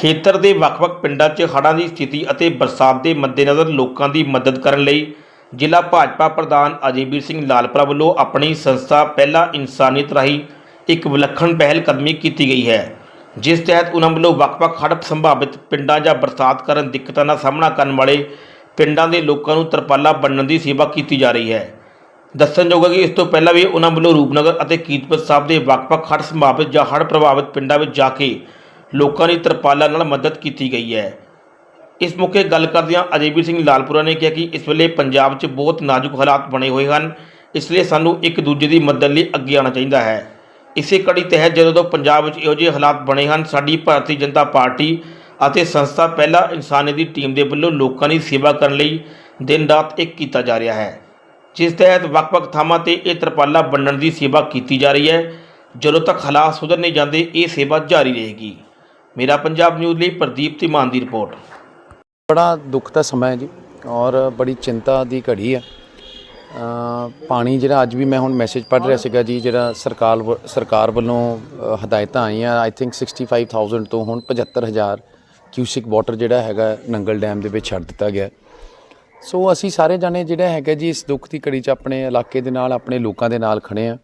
ਖੇਤਰ ਦੇ ਵੱਖ-ਵੱਖ ਪਿੰਡਾਂ 'ਚ ਹੜ੍ਹਾਂ ਦੀ ਸਥਿਤੀ ਅਤੇ ਬਰਸਾਤ ਦੇ ਮੱਦੇਨਜ਼ਰ ਲੋਕਾਂ ਦੀ ਮਦਦ ਕਰਨ ਲਈ ਜ਼ਿਲ੍ਹਾ ਭਾਜਪਾ ਪ੍ਰਧਾਨ ਅਜੀਬੀਰ ਸਿੰਘ ਲਾਲਪੁਰਾ ਵੱਲੋਂ ਆਪਣੀ ਸੰਸਥਾ ਪਹਿਲਾ ਇਨਸਾਨੀਅਤ ਰਾਹੀਂ ਇੱਕ ਵਿਲੱਖਣ ਪਹਿਲ ਕਦਮੀ ਕੀਤੀ ਗਈ ਹੈ, ਜਿਸ ਤਹਿਤ ਉਹਨਾਂ ਵੱਲੋਂ ਵੱਖ-ਵੱਖ ਹੜ੍ਹ ਸੰਭਾਵਿਤ ਪਿੰਡਾਂ ਜਾਂ ਬਰਸਾਤ ਕਾਰਨ ਦਿੱਕਤਾਂ ਦਾ ਸਾਹਮਣਾ ਕਰਨ ਵਾਲੇ ਪਿੰਡਾਂ ਦੇ ਲੋਕਾਂ ਨੂੰ ਤਰਪਾਲਾ ਬੰਨਣ ਦੀ ਸੇਵਾ ਕੀਤੀ ਜਾ ਰਹੀ ਹੈ। ਦੱਸਣਯੋਗ ਹੈ ਕਿ ਇਸ ਤੋਂ ਪਹਿਲਾਂ ਵੀ ਉਹਨਾਂ ਵੱਲੋਂ ਰੂਪਨਗਰ ਅਤੇ ਕੀਰਤਪੁਰ ਸਾਹਿਬ ਦੇ ਵੱਖ-ਵੱਖ ਹੜ੍ਹ ਸੰਭਾਵਿਤ ਜਾਂ ਹੜ੍ਹ ਪ੍ਰਭਾਵਿਤ ਪਿੰਡਾਂ ਵਿੱਚ ਜਾ ਕੇ ਲੋਕਾਂ ਦੀ ਤਰਪਾਲਾਂ ਨਾਲ ਮਦਦ ਕੀਤੀ ਗਈ ਹੈ। ਇਸ ਮੌਕੇ ਗੱਲ ਕਰਦਿਆਂ ਅਜੇਵੀਰ ਸਿੰਘ ਲਾਲਪੁਰਾ ਨੇ ਕਿਹਾ ਕਿ ਇਸ ਵੇਲੇ ਪੰਜਾਬ 'ਚ ਬਹੁਤ ਨਾਜ਼ੁਕ ਹਾਲਾਤ ਬਣੇ ਹੋਏ ਹਨ। ਇਸ ਲਈ ਸਾਨੂੰ ਇੱਕ ਦੂਜੇ ਦੀ ਮਦਦ ਲਈ ਅੱਗੇ ਆਉਣਾ ਚਾਹੀਦਾ ਹੈ। ਇਸੇ ਕੜੀ ਤਹਿਤ ਜਦੋਂ ਤੋਂ ਪੰਜਾਬ ਵਿੱਚ ਇਹੋ ਜਿਹੇ ਹਾਲਾਤ ਬਣੇ ਹਨ, ਸਾਡੀ ਭਾਰਤੀ ਜਨਤਾ ਪਾਰਟੀ ਅਤੇ ਸੰਸਥਾ ਪਹਿਲਾ ਇਨਸਾਨੀ ਦੀ ਟੀਮ ਦੇ ਵੱਲੋਂ ਲੋਕਾਂ ਦੀ ਸੇਵਾ ਕਰਨ ਲਈ ਦਿਨ ਰਾਤ ਇੱਕ ਕੀਤਾ ਜਾ ਰਿਹਾ ਹੈ। ਜਿਸ ਤਹਿਤ ਵੱਖ-ਵੱਖ ਥਾਵਾਂ ਤੇ ਇਹ ਤਰਪਾਲਾਂ ਵੰਡਣ ਦੀ ਸੇਵਾ ਕੀਤੀ ਜਾ ਰਹੀ ਹੈ। ਜਦੋਂ ਤੱਕ ਹਾਲਾਤ ਸੁਧਰ ਨਹੀਂ ਜਾਂਦੇ, ਇਹ ਸੇਵਾ ਜਾਰੀ ਰਹੇਗੀ। ਮੇਰਾ ਪੰਜਾਬ ਨਿਊਜ਼ ਲਈ ਪ੍ਰਦੀਪ ਧੀਮਾਨ ਦੀ ਰਿਪੋਰਟ। ਬੜਾ ਦੁੱਖ ਦਾ ਸਮਾਂ ਹੈ ਜੀ ਔਰ ਬੜੀ ਚਿੰਤਾ ਦੀ ਘੜੀ ਹੈ। ਪਾਣੀ ਜਿਹੜਾ ਅੱਜ ਵੀ ਮੈਂ ਹੁਣ ਮੈਸੇਜ ਪੜ੍ਹ ਰਿਹਾ ਸੀਗਾ ਜੀ, ਜਿਹੜਾ ਸਰਕਾਰ ਵ- ਸਰਕਾਰ ਵੱਲੋਂ ਹਦਾਇਤਾਂ ਆਈਆਂ ਆਈ ਥਿੰਕ 65000 ਤੋਂ ਹੁਣ 75000 ਕਿਊਸਿਕ ਵਾਟਰ ਜਿਹੜਾ ਹੈਗਾ ਨੰਗਲ ਡੈਮ ਦੇ ਵਿੱਚ ਛੱਡ ਦਿੱਤਾ ਗਿਆ। ਸੋ ਅਸੀਂ ਸਾਰੇ ਜਾਣੇ ਜਿਹੜਾ ਹੈਗਾ ਜੀ, ਇਸ ਦੁੱਖ ਦੀ ਘੜੀ 'ਚ ਆਪਣੇ ਇਲਾਕੇ ਦੇ ਨਾਲ, ਆਪਣੇ ਲੋਕਾਂ ਦੇ ਨਾਲ ਖੜੇ ਆ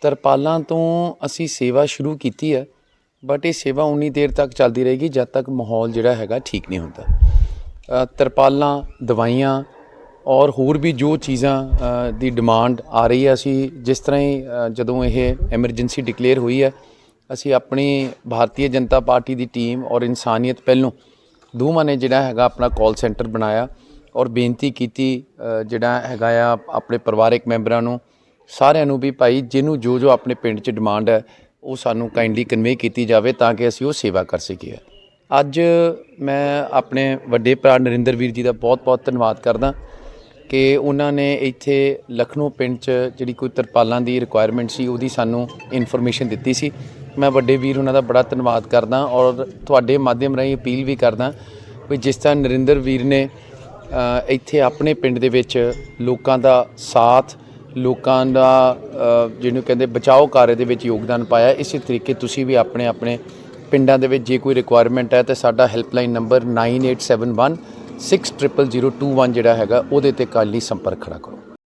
ਤਰਪਾਲਾਂ ਤੋਂ ਅਸੀਂ ਸੇਵਾ ਸ਼ੁਰੂ ਕੀਤੀ ਹੈ। ਬਟ ਇਹ ਸੇਵਾ ਉਨੀ ਦੇਰ ਤੱਕ ਚੱਲਦੀ ਰਹੇਗੀ ਜਦ ਤੱਕ ਮਾਹੌਲ ਜਿਹੜਾ ਹੈਗਾ ਠੀਕ ਨਹੀਂ ਹੁੰਦਾ। ਤਰਪਾਲਾਂ, ਦਵਾਈਆਂ ਔਰ ਹੋਰ ਵੀ ਜੋ ਚੀਜ਼ਾਂ ਦੀ ਡਿਮਾਂਡ ਆ ਰਹੀ ਹੈ, ਅਸੀਂ ਜਿਸ ਤਰ੍ਹਾਂ ਹੀ ਜਦੋਂ ਇਹ ਐਮਰਜੈਂਸੀ ਡਿਕਲੇਅਰ ਹੋਈ ਹੈ, ਅਸੀਂ ਆਪਣੀ ਭਾਰਤੀ ਜਨਤਾ ਪਾਰਟੀ ਦੀ ਟੀਮ ਔਰ ਇਨਸਾਨੀਅਤ ਪਹਿਲੋਂ ਦੋਵਾਂ ਨੇ ਜਿਹੜਾ ਹੈਗਾ ਆਪਣਾ ਕਾਲ ਸੈਂਟਰ ਬਣਾਇਆ ਔਰ ਬੇਨਤੀ ਕੀਤੀ ਜਿਹੜਾ ਹੈਗਾ ਆ ਆਪਣੇ ਪਰਿਵਾਰਕ ਮੈਂਬਰਾਂ ਨੂੰ, ਸਾਰਿਆਂ ਨੂੰ ਵੀ ਭਾਈ, ਜਿਹਨੂੰ ਜੋ ਜੋ ਆਪਣੇ ਪਿੰਡ 'ਚ ਡਿਮਾਂਡ ਹੈ ਉਹ ਸਾਨੂੰ ਕਾਈਂਡਲੀ ਕਨਵੇ ਕੀਤੀ ਜਾਵੇ ਤਾਂ ਕਿ ਅਸੀਂ ਉਹ ਸੇਵਾ ਕਰ ਸਕੀਏ। ਅੱਜ ਮੈਂ ਆਪਣੇ ਵੱਡੇ ਭਰਾ ਨਰਿੰਦਰ ਵੀਰ ਜੀ ਦਾ ਬਹੁਤ-ਬਹੁਤ ਧੰਨਵਾਦ ਕਰਦਾ ਕਿ ਉਹਨਾਂ ਨੇ ਇੱਥੇ ਲਖਨਊ ਪਿੰਡ 'ਚ ਜਿਹੜੀ ਕੋਈ ਤਰਪਾਲਾਂ ਦੀ ਰਿਕੁਆਇਰਮੈਂਟ ਸੀ, ਉਹਦੀ ਸਾਨੂੰ ਇਨਫੋਰਮੇਸ਼ਨ ਦਿੱਤੀ ਸੀ। ਮੈਂ ਵੱਡੇ ਵੀਰ ਉਹਨਾਂ ਦਾ ਬੜਾ ਧੰਨਵਾਦ ਕਰਦਾ ਔਰ ਤੁਹਾਡੇ ਮਾਧਿਅਮ ਰਾਹੀਂ ਅਪੀਲ ਵੀ ਕਰਦਾ ਵੀ ਜਿਸ ਤਰ੍ਹਾਂ ਨਰਿੰਦਰ ਵੀਰ ਨੇ ਇੱਥੇ ਆਪਣੇ ਪਿੰਡ ਦੇ ਵਿੱਚ ਲੋਕਾਂ ਦਾ ਸਾਥ ਲੋਕਾਂ ਦਾ ਜਿਹਨੂੰ ਕਹਿੰਦੇ ਬਚਾਓ ਕਾਰਜ ਦੇ ਵਿੱਚ ਯੋਗਦਾਨ ਪਾਇਆ। ਇਸੇ ਤਰੀਕੇ ਤੁਸੀਂ ਵੀ ਆਪਣੇ ਆਪਣੇ ਪਿੰਡਾਂ ਦੇ ਵਿੱਚ ਜੇ ਕੋਈ ਰਿਕੁਆਇਰਮੈਂਟ ਹੈ ਤੇ ਸਾਡਾ ਹੈਲਪਲਾਈਨ ਨੰਬਰ 9871 600021 ਜਿਹੜਾ ਹੈਗਾ, ਉਹਦੇ ਤੇ ਕੱਲ੍ਹ ਹੀ ਸੰਪਰਕ ਖੜਾ ਕਰੋ।